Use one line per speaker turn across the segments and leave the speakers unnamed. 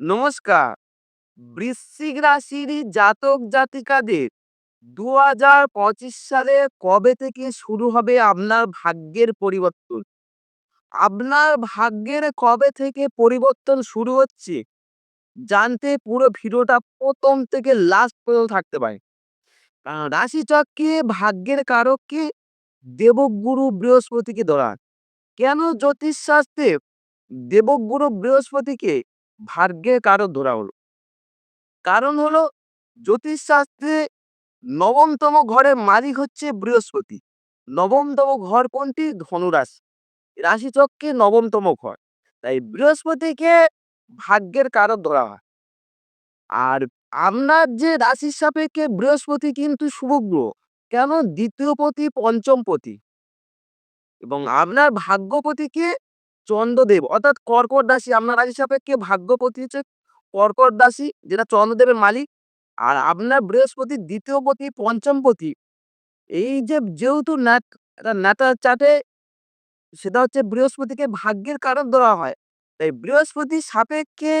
নমস্কার। বৃশ্চিক রাশির জাতক জাতিকাদের দু হাজার পঁচিশ সালে কবে থেকে শুরু হবে আপনার ভাগ্যের পরিবর্তন? আপনার ভাগ্যের কবে থেকে পরিবর্তন শুরু হচ্ছে? জানতে পুরো ভিডিওটা প্রথম থেকে লাস্ট পর্যন্ত থাকতে পারে রাশিচক্রে ভাগ্যের কারককে দেবগুরু বৃহস্পতিকে ধরা হয়। কেন জ্যোতিষশাস্ত্রে দেবগুরু বৃহস্পতিকে ভাগ্যের কারক ধরা হলো? কারণ হলো জ্যোতিষশাস্ত্রে নবমতম ঘরের মালিক হচ্ছে বৃহস্পতি। নবমতম ঘর কোনটি? ধনুরাশি। রাশিচক্রে নবমতম ঘর। তাই বৃহস্পতিকে ভাগ্যের কারক ধরা হয়। আর আপনার যে রাশির সাপেক্ষে বৃহস্পতি কিন্তু শুভ গ্রহ, কেন দ্বিতীয় পতি, পঞ্চম পতি? এবং আপনার ভাগ্যপতিকে চন্দ্রদেব অর্থাৎ কর্কট রাশি আপনার রাশি সাপেক্ষে ভাগ্যপতি হচ্ছে কর্কট রাশি যেটা চন্দ্রদেবের মালিক। আর আপনার বৃহস্পতি, দ্বিতীয় পতি, পঞ্চম পতি। এই যে যেহেতু ন্যাটার চাটে সেটা হচ্ছে বৃহস্পতিকে ভাগ্যের কারণ ধরা হয়। তাই বৃহস্পতি সাপেক্ষে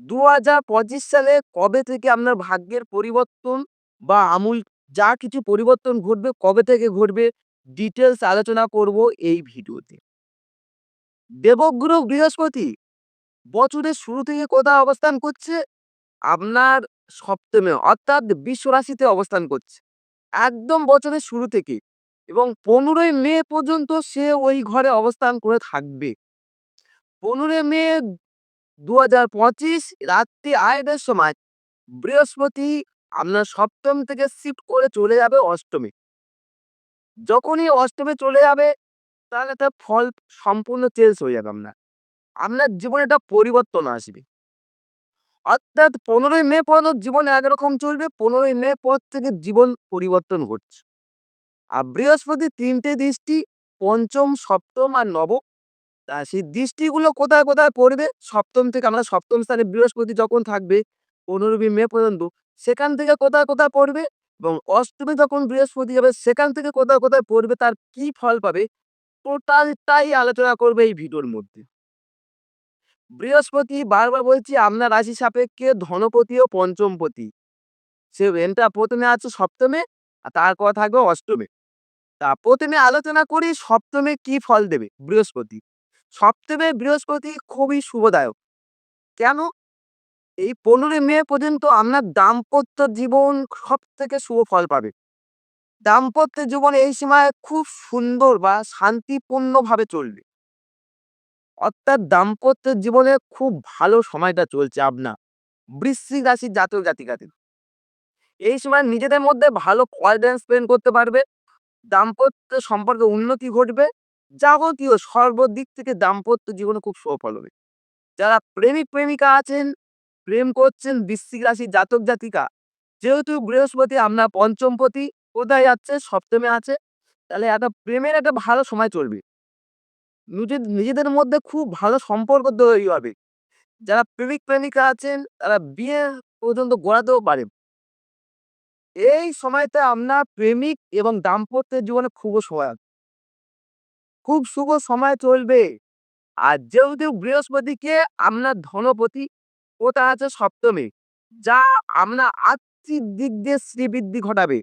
দু হাজার পঁচিশ সালে কবে থেকে আপনার ভাগ্যের পরিবর্তন বা আমূল যা কিছু পরিবর্তন ঘটবে, কবে থেকে ঘটবে ডিটেলস আলোচনা করব এই ভিডিওতে। দেবগ্রহ বৃহস্পতি, বছরের শুরু থেকে কোথায় অবস্থান করছে? আপনার সপ্তমে, অর্থাৎ বিশ্ব রাশিতে অবস্থান করছে। একদম বছরের শুরু থেকে এবং পনেরোই মে পর্যন্ত সে ওই ঘরে অবস্থান করে থাকবে। পনেরোই মে দু হাজার পঁচিশ, রাত্রি আড়াইটার সময় বৃহস্পতি আপনার সপ্তম থেকে শিফট করে চলে যাবে অষ্টমে। যখনই অষ্টমে চলে যাবে, তাহলে তার ফল সম্পূর্ণ চেঞ্জ হয়ে যাবে আপনার। আপনার জীবনে একটা পরিবর্তন আসবে। অর্থাৎ পনেরোই মে পর্যন্ত জীবন একরকম চলবে, পনেরোই মে পর থেকে জীবন পরিবর্তন ঘটছে। আর বৃহস্পতি তিনটে দৃষ্টি, পঞ্চম, সপ্তম আর নবম। তা সেই দৃষ্টিগুলো কোথায় কোথায় পড়বে? সপ্তম থেকে আমরা সপ্তম স্থানে বৃহস্পতি যখন থাকবে, পনেরোই মে পর্যন্ত, সেখান থেকে কোথায় কোথায় পড়বে? এবং অষ্টমী যখন বৃহস্পতি যাবে, সেখান থেকে কোথায় কোথায় পড়বে, তার কি ফল পাবে, টোটালটাই আলোচনা করবে এই ভিডিওর মধ্যে। বৃহস্পতি বারবার বলছি, আপনার রাশি সাপেক্ষে ধনপতি ও পঞ্চমপতি। সে এনটা প্রথমে আছে সপ্তমে, আর তার কথা থাকবে অষ্টমে। তা প্রথমে আলোচনা করি, সপ্তমে কি ফল দেবে বৃহস্পতি। সপ্তমে বৃহস্পতি খুবই শুভদায়ক। কেন? এই পনেরোই মে পর্যন্ত আপনার দাম্পত্য জীবন সব থেকে শুভ ফল পাবে। দাম্পত্য জীবন এই সময় খুব সুন্দর বা শান্তিপূর্ণভাবে চলবে। অর্থাৎ দাম্পত্য জীবনে খুব ভালো সময়টা চলছে আপনার, বৃশ্চিক রাশির জাতক জাতিকাদের। এই সময় নিজেদের মধ্যে ভালো কোয়ালিটি স্পেন্ড করতে পারবে, দাম্পত্য সম্পর্কে উন্নতি ঘটবে, যাবতীয় সর্বদিক থেকে দাম্পত্য জীবনে খুব সুফল হবে। যারা প্রেমিক প্রেমিকা আছেন প্রেম করছেন বৃশ্চিক রাশির জাতক জাতিকা। যেহেতু বৃহস্পতি আপনার পঞ্চমপতি কোথায় যাচ্ছে? সপ্তমে আছে। তাহলে একটা প্রেমের একটা ভালো সময় চলবে। নিজের, নিজেদের মধ্যে খুব ভালো সম্পর্ক তৈরি হবে। যারা প্রেমিক প্রেমিকা আছেন, তারা বিয়ে পর্যন্ত গড়াতেও পারে। এই সময়টা আপনার প্রেমিক এবং দাম্পত্যের জীবনে খুব সহায়ক খুব শুভ সময় চলবে। আর যেহেতু বৃহস্পতিকে আপনার ধনপতি ওটা আছে সপ্তমে। যা আমরা আর্থিক দিক দিয়ে শ্রীবৃদ্ধি ঘটাবে।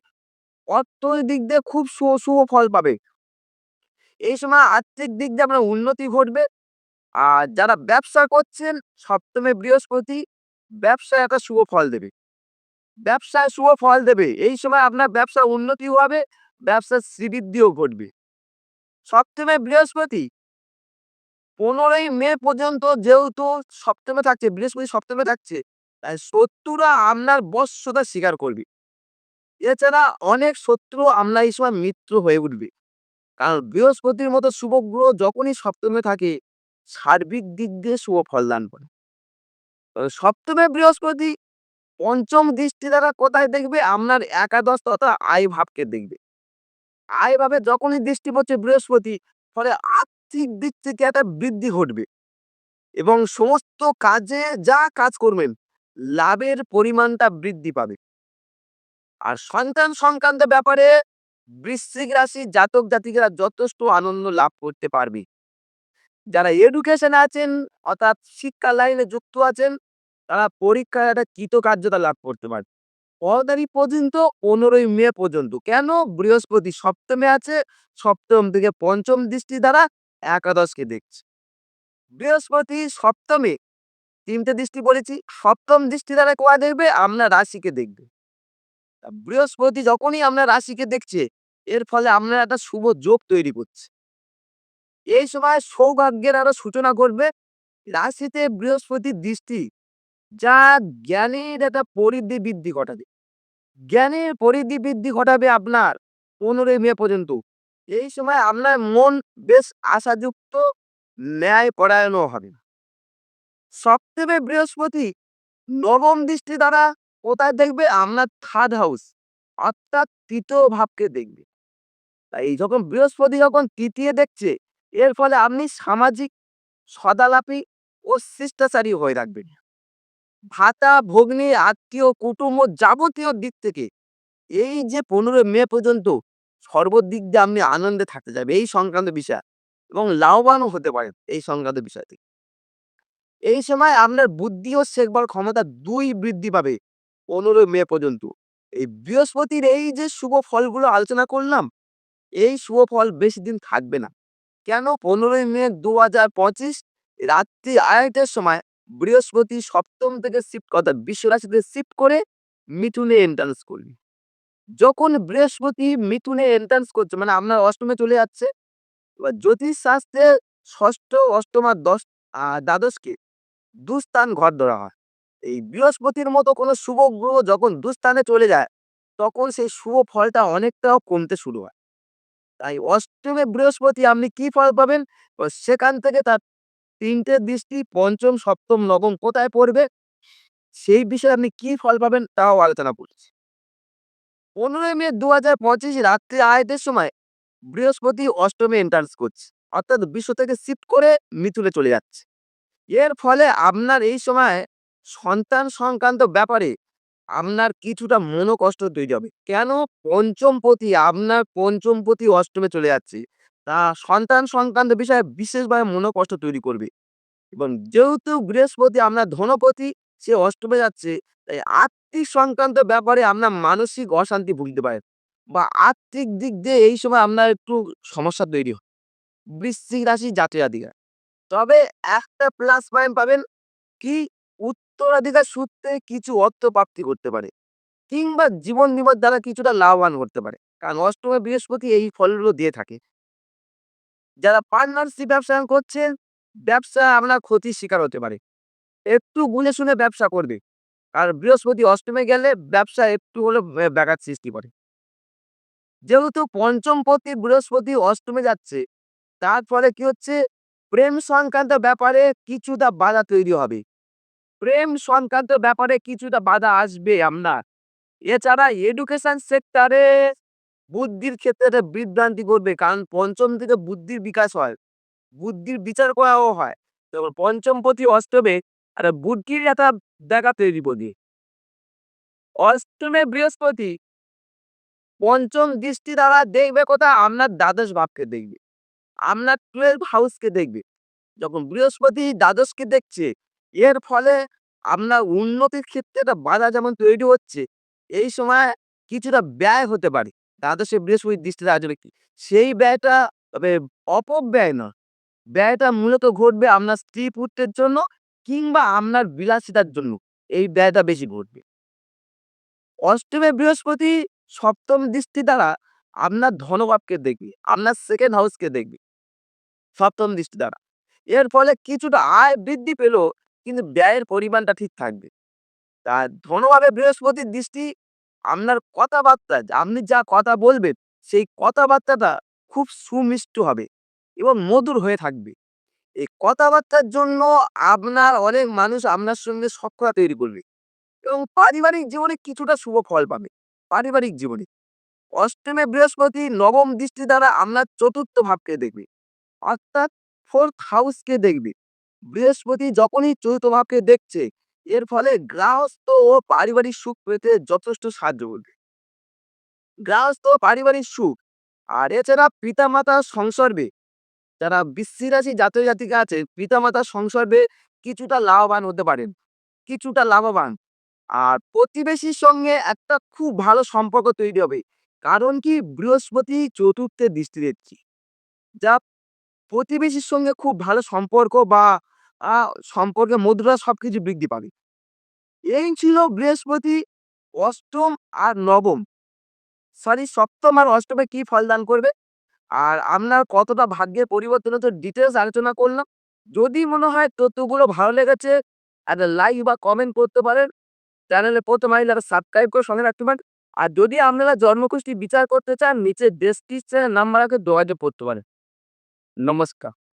অর্থনৈতিক দিক দিয়ে খুব শুভ শুভ ফল পাবে। এই সময় আর্থিক দিক দিয়ে আপনার উন্নতি ঘটবে। আর যারা ব্যবসা করছেন, সপ্তমে, বৃহস্পতি, ব্যবসায় একটা শুভ ফল দেবে। ব্যবসায় শুভ ফল দেবে। এই সময় আপনার ব্যবসা উন্নতি হবে, ব্যবসার শ্রীবৃদ্ধিও ঘটবে। সপ্তমে, বৃহস্পতি পনেরোই মে পর্যন্ত যেহেতু সপ্তমে থাকছে, বৃহস্পতি সপ্তমে থাকছে, তাই শত্রুরা আপনার বশ্যতা স্বীকার করবে। এছাড়া অনেক শত্রু আমরা এই সময় মিত্র হয়ে উঠবে। কারণ বৃহস্পতির মতো শুভ গ্রহ যখনই সপ্তমে থাকে, সার্বিক দিক দিয়ে শুভ ফল দান করে। সপ্তমে বৃহস্পতি পঞ্চম দৃষ্টি দ্বারা কোথায় দেখবে? আপনার একাদশ তথা আয় ভাবকে দেখবে। আয় ভাবে যখনই দৃষ্টি পড়ছে বৃহস্পতি, ফলে আর্থিক দিক থেকে একটা বৃদ্ধি ঘটবে। এবং সমস্ত কাজে যা কাজ করবেন, লাভের পরিমাণটা বৃদ্ধি পাবে। আর সন্তান সংক্রান্ত ব্যাপারে বৃশ্চিক রাশি জাতক জাতিকেরা যথেষ্ট আনন্দ লাভ করতে পারবে। যারা এডুকেশন আছেন, অর্থাৎ শিক্ষা লাইনে যুক্ত আছেন, তারা পরীক্ষায় একটা কৃতকার্যতা লাভ করতে পারে কত তারিখ পর্যন্ত, পনেরোই মে পর্যন্ত, কেন বৃহস্পতি সপ্তমে আছে, সপ্তম থেকে পঞ্চম দৃষ্টি দ্বারা একাদশকে দেখছে। বৃহস্পতি সপ্তমে, তিনটে দৃষ্টি বলেছি, সপ্তম দৃষ্টি দ্বারা কোয়া দেখবে? আপনার রাশিকে দেখবে। বৃহস্পতি যখনই আপনার রাশিকে দেখছে, এর ফলে আপনার একটা শুভ যোগ তৈরি করছে। এই সময় সৌভাগ্যের আরও সূচনা করবে রাশিতে বৃহস্পতির দৃষ্টি, যা জ্ঞানের একটা পরিধি বৃদ্ধি ঘটাবে। জ্ঞানের পরিধি বৃদ্ধি ঘটাবে আপনার পনেরোই মে পর্যন্ত। এই সময় আপনার মন বেশ আশাযুক্ত, ন্যায় পরায়ণও হবে। সপ্তমে বৃহস্পতি, নবম দৃষ্টি দ্বারা কোথায় দেখবে? আপনার থার্ড হাউস অর্থাৎ তৃতীয় ভাবকে দেখবে। তাই যখন বৃহস্পতি যখন তৃতীয় দেখছে, এর ফলে আপনি সামাজিক সদালাপি ও শিষ্টাচারী হয়ে রাখবেন ভাতা, ভগ্নি, আত্মীয়, কুটুম্ব যাবতীয় দিক থেকে এই যে পনেরো মে পর্যন্ত সর্বদিক দিয়ে আপনি আনন্দে থাকতে যাবে এই সংক্রান্ত বিষয়। এবং লাভবানও হতে পারেন এই সংক্রান্ত বিষয় থেকে। এই সময় আপনার বুদ্ধি ও শেখবার ক্ষমতা দুই বৃদ্ধি পাবে পনেরো মে পর্যন্ত। এই বৃহস্পতির এই যে শুভ ফলগুলো আলোচনা করলাম, এই শুভ ফল বেশি দিন থাকবে না। কেন? পনেরোই মে দু হাজার পঁচিশ রাত্রি আড়াইটার সময় বৃহস্পতি সপ্তম থেকে শিফট অর্থাৎ বিশ্ব রাশিতে শিফট করে মিথুনে এন্ট্রান্স করবে। যখন বৃহস্পতি মিথুনে এন্ট্রান্স করছে মানে আপনার অষ্টমে চলে যাচ্ছে, এবার জ্যোতিষ শাস্ত্রে ষষ্ঠ, অষ্টম আর দশ দ্বাদশকে দুস্থান ঘর ধরা হয়। এই বৃহস্পতির মতো কোনো শুভ গ্রহ যখন দুস্থানে চলে যায়, তখন সেই শুভ ফলটা অনেকটাও কমতে শুরু হয়। তাই অষ্টমে বৃহস্পতি আপনি কি ফল পাবেন? সেখান থেকে তার তিনটে দৃষ্টি, পঞ্চম, সপ্তম, নবম কোথায় পড়বে? সেই বিষয়ে আপনি কি ফল পাবেন, তাও আলোচনা করছি। পনেরোই মে দু হাজার পঁচিশ রাত্রি আড়াইটের সময় বৃহস্পতি অষ্টমে এন্ট্রান্স করছে। অর্থাৎ বিশ্ব থেকে শিফট করে মিথুনে চলে যাচ্ছে। এর ফলে আপনার এই সময় সন্তান সংক্রান্ত ব্যাপারে আপনার কিছুটা মনোকষ্ট তৈরি হবে। কেন? পঞ্চমপতি, আপনার পঞ্চমপতি অষ্টমে চলে যাচ্ছে। তা সন্তান সংক্রান্ত বিষয়ে বিশেষভাবে মনোকষ্ট তৈরি করবে। এবং যেহেতু বৃহস্পতি আপনার ধনপতি, সে অষ্টমে যাচ্ছে, তাই আর্থিক সংক্রান্ত ব্যাপারে আপনার মানসিক অশান্তি ভুগতে পারেন বা আর্থিক দিক দিয়ে এই সময় আপনার একটু সমস্যা তৈরি হয়। বৃশ্চিক রাশি জাতীয় জাতিকা তবে একটা প্লাস পয়েন্ট পাবেন কি উত্তরাধিকার সূত্রে কিছু অর্থ প্রাপ্তি করতে পারে। কিংবা জীবন বিমার দ্বারা কিছুটা লাভবান করতে পারে। কারণ অষ্টমে বৃহস্পতি এই ফলগুলো দিয়ে থাকে। যারা পার্টনারশিপ ব্যবসা করছেন ব্যবসা আপনার ক্ষতির শিকার হতে পারে। একটু গুনে শুনে ব্যবসা করবে। আর বৃহস্পতি অষ্টমে গেলে ব্যবসা একটু হলে ব্যাঘাত সৃষ্টি করে। যেহেতু পঞ্চম পতি বৃহস্পতি অষ্টমে যাচ্ছে তারপরে কি হচ্ছে? প্রেম সংক্রান্ত ব্যাপারে কিছুটা বাধা তৈরি হবে। প্রেম সংক্রান্ত ব্যাপারে কিছুটা বাধা আসবে আপনার এছাড়া এডুকেশন সেক্টরে বুদ্ধির ক্ষেত্রে বিভ্রান্তি করবে, কারণ পঞ্চম থেকে বুদ্ধির বিকাশ হয়, বুদ্ধির বিচার করাও হয়। পঞ্চম পতি অষ্টমে আর বুদ্ধির একটা দেখা তৈরি অষ্টমে বৃহস্পতি। পঞ্চম দৃষ্টি দ্বারা দেখবে কোথায়? আপনার দ্বাদশ ভাবকে দেখবে। আপনার টুয়েলভ হাউসকে দেখবে। যখন বৃহস্পতি দ্বাদশকে দেখছে, এর ফলে আপনার উন্নতির ক্ষেত্রে একটা বাধা যেমন তৈরি হচ্ছে, এই সময় কিছুটা ব্যয় হতে পারে। দ্বাদশে বৃহস্পতির দৃষ্টিতে আসবে কি? সেই ব্যয়টা তবে অপব্যয় না ব্যয়টা মূলত ঘটবে আপনার স্ত্রী পুত্রের জন্য কিংবা আপনার বিলাসিতার জন্য এই ব্যয়টা বেশি ঘটবে। অষ্টমে বৃহস্পতি সপ্তম দৃষ্টি দ্বারা আপনার ধনভাবকে দেখবে আপনার সেকেন্ড হাউসকে দেখবে, সপ্তম দৃষ্টি দ্বারা। এর ফলে কিছুটা আয় বৃদ্ধি পেল কিন্তু ব্যয়ের পরিমাণটা ঠিক থাকবে। তা ধনভাবে বৃহস্পতির দৃষ্টি আপনার কথাবার্তা, আপনি যা কথা বলবেন, সেই কথাবার্তাটা খুব সুমিষ্ট হবে এবং মধুর হয়ে থাকবে। এই কথাবার্তার জন্য আপনার অনেক মানুষ আপনার সঙ্গে সক্ষতা তৈরি করবে এবং পারিবারিক জীবনে কিছুটা শুভ ফল পাবে, পারিবারিক জীবনে। অষ্টমে বৃহস্পতি নবম দৃষ্টি দ্বারা আপনার চতুর্থ ভাবকে দেখবে, অর্থাৎ ফোর্থ হাউসকে দেখবে। বৃহস্পতি যখনই চতুর্থ ভাবকে দেখছে, এর ফলে গৃহস্থ ও পারিবারিক সুখ পেতে যথেষ্ট সাহায্য করবে। গৃহস্থ পারিবারিক সুখ, আর এছাড়া পিতামাতার সংসর্গে যারা বৃশ্চিক রাশি জাতক আছে পিতামাতার সংসর্গে কিছুটা লাভবান হতে পারেন, কিছুটা লাভবান। আর প্রতিবেশীর সঙ্গে একটা খুব ভালো সম্পর্ক তৈরি হবে, কারণ কি বৃহস্পতি চতুর্থে দৃষ্টি দিচ্ছি। যা প্রতিবেশীর সঙ্গে খুব ভালো সম্পর্ক বা সম্পর্কে মুদ্রা সবকিছু বৃদ্ধি পাবে। এই ছিল বৃহস্পতি, অষ্টম আর নবম। সরি, সপ্তম আর অষ্টমে কি ফলদান করবে? আর আপনার কতটা ভাগ্যের পরিবর্তন হতো ডিটেলস আলোচনা করলাম। যদি মনে হয় তথ্যগুলো ভালো লেগেছে, একটা লাইক বা কমেন্ট করতে পারেন। চ্যানেলে প্রথম আইলে সাবস্ক্রাইব করে সঙ্গে রাখতে পারেন আর যদি আপনারা জন্মকুষ্টি বিচার করতে চান, নিচে ডেসক্রিপশনের নাম্বার আগে যোগাযোগ করতে পারেন। নমস্কার।